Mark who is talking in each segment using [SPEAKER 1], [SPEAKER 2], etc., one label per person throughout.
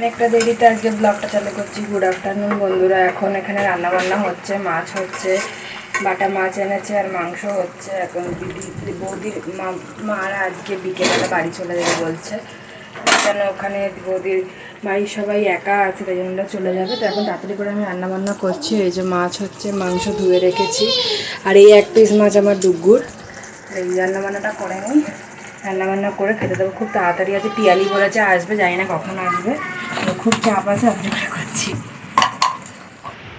[SPEAKER 1] অনেকটা দেরিতে আজকে ব্লগটা চালু করছি। গুড আফটারনুন বন্ধুরা, এখন এখানে রান্না বান্না হচ্ছে, মাছ হচ্ছে, বাটা মাছ এনেছে আর মাংস হচ্ছে। এখন দিদি বৌদির মারা আজকে বিকেলবেলা বাড়ি চলে যাবে বলছে। কেন ওখানে বৌদির বাড়ির সবাই একা আছে, তাই জন্য চলে যাবে। তো এখন তাড়াতাড়ি করে আমি রান্না বান্না করছি। এই যে মাছ হচ্ছে, মাংস ধুয়ে রেখেছি। আর এই এক পিস মাছ আমার ডুগুর এই রান্না বান্নাটা করে নিই। রান্না বান্না করে খেতে দেবো। খুব তাড়াতাড়ি আছে, পিয়ালি বলেছে, আসবে, জানি না কখন আসবে। খুব চাপ আছে আপনি করে করছি।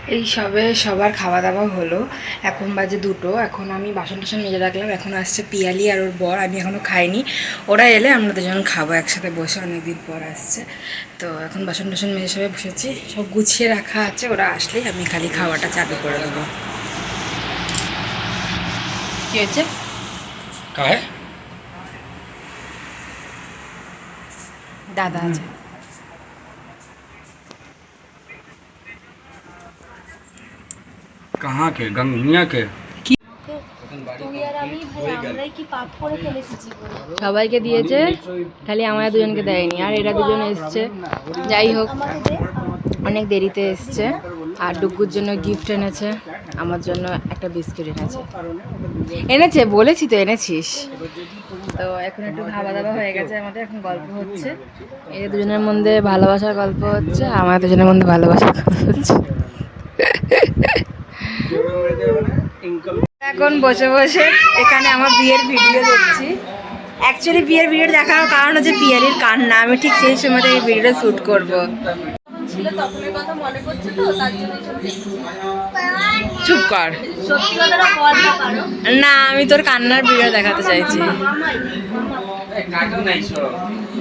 [SPEAKER 1] এই সবে সবার খাওয়া দাওয়া হলো। এখন বাজে দুটো। এখন আমি বাসন টাসন মেজে রাখলাম। এখন আসছে পিয়ালি আর ওর বর। আমি এখনও খাইনি। ওরা এলে আমরা দুজন খাব একসাথে বসে। অনেকদিন পর আসছে। তো এখন বাসন টাসন মেজে সবাই বসেছি। সব গুছিয়ে রাখা আছে। ওরা আসলেই আমি খালি খাওয়াটা চালু করে দেবো। কী হয়েছে? দাদা আছে।
[SPEAKER 2] কাহা কে গঙ্গিয়া কে
[SPEAKER 1] সবাইকে দিয়েছে, খালি আমরা দুজনকে দেয়নি, আর এরা দুজন এসছে। যাই হোক, অনেক দেরিতে এসছে, আর ডুগুর জন্য গিফট এনেছে, আমার জন্য একটা বিস্কুট এনেছে। এনেছে, বলেছি তো এনেছিস। তো এখন একটু খাওয়া দাওয়া হয়ে গেছে আমাদের, এখন গল্প হচ্ছে। এই দুজনের মধ্যে ভালোবাসার গল্প হচ্ছে আমার দুজনের মধ্যে ভালোবাসার গল্প হচ্ছে। এখন বসে বসে এখানে আমার বিয়ের ভিডিও দেখছি। অ্যাকচুয়ালি বিয়ের ভিডিও দেখার কারণ হচ্ছে পিয়ালির কান্না। আমি ঠিক সেই সময় এই ভিডিওটা শ্যুট করব।
[SPEAKER 2] ছিল তখনের কথা মনে পড়ছে তো তার জন্য
[SPEAKER 1] চুপ কর।
[SPEAKER 2] সত্যি কথাটা বল না পারো
[SPEAKER 1] না আমি তোর কান্নার ভিডিও দেখাতে চাইছি।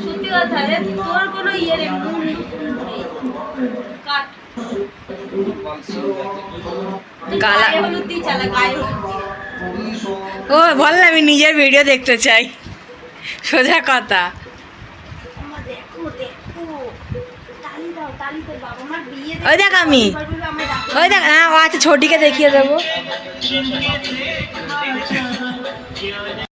[SPEAKER 2] সত্যি কথা রে তোর কোনো ইয়ে নেই। কাট।
[SPEAKER 1] ও বল আমি নিজের ভিডিও দেখতে চাই। সোজা কথা। ওই দেখ আমি। ওই দেখ হ্যাঁ ও আচ্ছা ছোটিকে দেখিয়ে দেবো।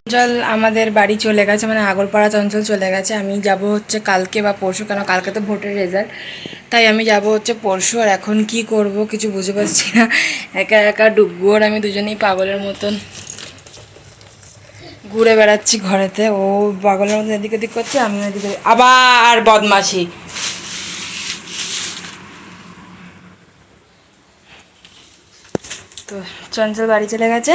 [SPEAKER 1] চঞ্চল আমাদের বাড়ি চলে গেছে মানে আগরপাড়া চঞ্চল চলে গেছে। আমি যাব হচ্ছে কালকে বা পরশু, কেন কালকে তো ভোটের রেজাল্ট তাই আমি যাব হচ্ছে পরশু, আর এখন কি করব কিছু বুঝে পারছি না। একা একা ডুববো, আর আমি দুজনেই পাগলের মতন। ঘুরে বেড়াচ্ছি ঘরেতে। ও পাগলের মতন এদিক ওদিক করছে আমি ওদিকে আবার বদমাসি তো চঞ্চল বাড়ি চলে গেছে।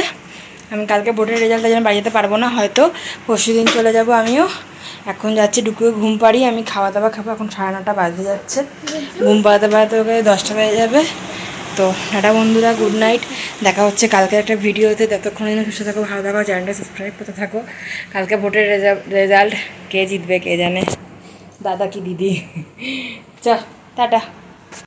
[SPEAKER 1] আমি কালকে বোর্ডের রেজাল্ট জন্য বাড়ি যেতে পারব না, হয়তো পরশু দিন চলে যাব আমিও। এখন যাচ্ছি ডুকুয়ে ঘুম পাড়ি আমি খাওয়া দাওয়া খাব, এখন সাড়ে নটা বাজে যাচ্ছে। ঘুম পাড়াতে পাড়াতে ওকে দশটা বেজে যাবে। তো, টাটা বন্ধুরা গুড নাইট দেখা হচ্ছে কালকে একটা ভিডিওতে। ততক্ষণ যেন সুস্থ থাকো, ভালো থাকো, চ্যানেলটা সাবস্ক্রাইব করতে থাকো। কালকে ভোটের রেজাল্ট কে জিতবে কে জানে? দাদা কি দিদি? চ টাটা।